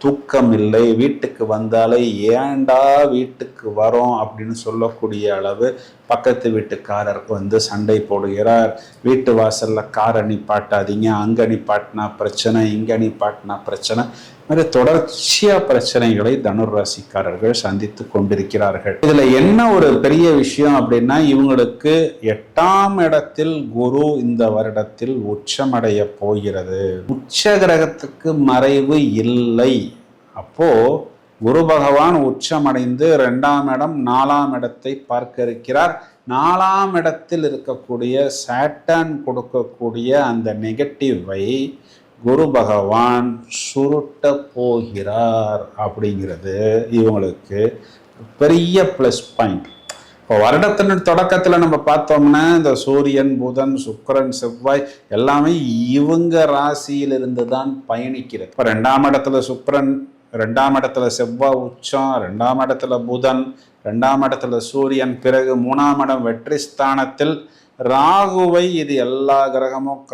தூக்கம் இல்லை வீட்டுக்கு வந்தாலே ஏண்டா வீட்டுக்கு வரோம் அப்படின்னு சொல்லக்கூடிய அளவு பக்கத்து வீட்டுக்காரர் வந்து சண்டை போடுகிறார். வீட்டு வாசல்ல கார் நிப்பாட்டாதீங்க அங்க நிப்பாட்டினா பிரச்சனை இங்க நிப்பாட்டினா பிரச்சனை. இது மாதிரி தொடர்ச்சியா பிரச்சனைகளை தனுராசிக்காரர்கள் சந்தித்து கொண்டிருக்கிறார்கள். இதுல என்ன ஒரு பெரிய விஷயம் அப்படின்னா இவங்களுக்கு எட்டாம் இடத்தில் குரு இந்த வருடத்தில் உச்சமடைய போகிறது. உச்ச கிரகத்துக்கு மறைவு இல்லை. அப்போது குரு பகவான் உச்சமடைந்து ரெண்டாம் இடம் நாலாம் இடத்தை பார்க்க இருக்கிறார் நாலாம் இடத்தில் இருக்கக்கூடிய சாட்டன் கொடுக்கக்கூடிய அந்த நெகட்டிவை குரு பகவான் சுருட்ட போகிறார் அப்படிங்கிறது இவங்களுக்கு பெரிய ப்ளஸ் பாயிண்ட் இப்போ வருடத்தின் தொடக்கத்தில் நம்ம பார்த்தோம்னா இந்த சூரியன் புதன் சுக்கரன் செவ்வாய் எல்லாமே இவங்க ராசியிலிருந்து தான் பயணிக்கிறது. இப்போ ரெண்டாம் இடத்துல சுக்கரன் ரெண்டாம் இடத்துல செவ்வாய் உச்சம் ரெண்டாம் இடத்துல புதன் ரெண்டாம் இடத்துல சூரியன் பிறகு மூணாம் இடம் வெற்றி ஸ்தானத்தில் ராகுவை இது எல்லா கிரகமும்